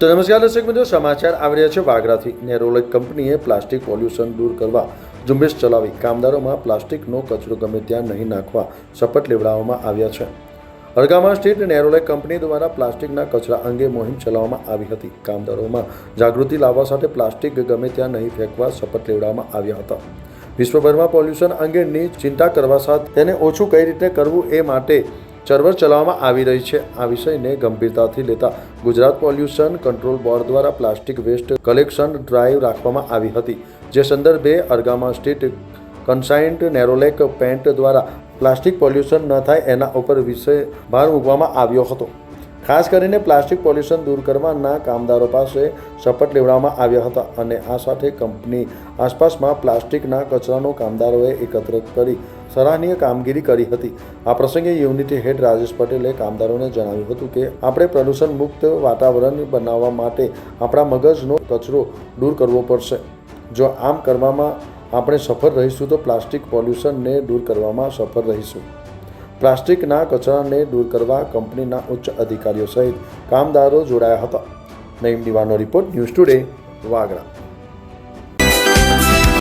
તો નમસ્કાર દર્શક મિત્રો, સમાચાર આવી રહ્યા છે વાગરાથી. નેરોલેક કંપનીએ પ્લાસ્ટિક પોલ્યુશન દૂર કરવા ઝુંબેશ ચલાવી. કામદારોમાં પ્લાસ્ટિકનો કચરો ગમે ત્યાં નહીં નાખવા શપથ લેવડાવવામાં આવ્યા છે. અડગામા સ્ટેટ નેરોલેક કંપની દ્વારા પ્લાસ્ટિકના કચરા અંગે મુહિમ ચલાવવામાં આવી હતી. કામદારોમાં જાગૃતિ લાવવા સાથે પ્લાસ્ટિક ગમે ત્યાં નહીં ફેંકવા શપથ લેવડાવવામાં આવ્યા હતા. વિશ્વભરમાં પોલ્યુશન અંગેની ચિંતા કરવા સાથે તેને ઓછું કઈ રીતે કરવું એ માટે ચળવળ ચલાવવામાં આવી રહી છે. આ વિષયને ગંભીરતાથી લેતા ગુજરાત પોલ્યુશન કંટ્રોલ બોર્ડ દ્વારા પ્લાસ્ટિક વેસ્ટ કલેક્શન ડ્રાઈવ રાખવામાં આવી હતી, જે સંદર્ભે અરગામા સ્ટેટ કન્સાઇન્ટ નેરોલેક પેન્ટ દ્વારા પ્લાસ્ટિક પોલ્યુશન ન થાય એના ઉપર વિષય ભાર મૂકવામાં આવ્યો હતો. ખાસ કરીને પ્લાસ્ટિક પોલ્યુશન દૂર કરવાના કામદારો પાસે શપથ લેવડાવવામાં આવ્યા હતા અને આ સાથે કંપની આસપાસમાં પ્લાસ્ટિકના કચરાનો કામદારોએ એકત્ર કરી સરાહનીય કામગીરી કરી હતી. આ પ્રસંગે યુનિટી હેડ રાજેશ પટેલે કામદારોને જણાવ્યું હતું કે, આપણે પ્રદૂષણ મુક્ત વાતાવરણ બનાવવા માટે આપણા મગજનો કચરો દૂર કરવો પડશે. જો આમ કરવામાં આપણે સફળ રહીશું તો પ્લાસ્ટિક પોલ્યુશનને દૂર કરવામાં સફળ રહીશું. પ્લાસ્ટિકના કચરાને દૂર કરવા કંપનીના ઉચ્ચ અધિકારીઓ સહિત કામદારો જોડાયા હતા. નઈમ દિવાનો રિપોર્ટ ન્યૂઝ ટુડે વાગડા.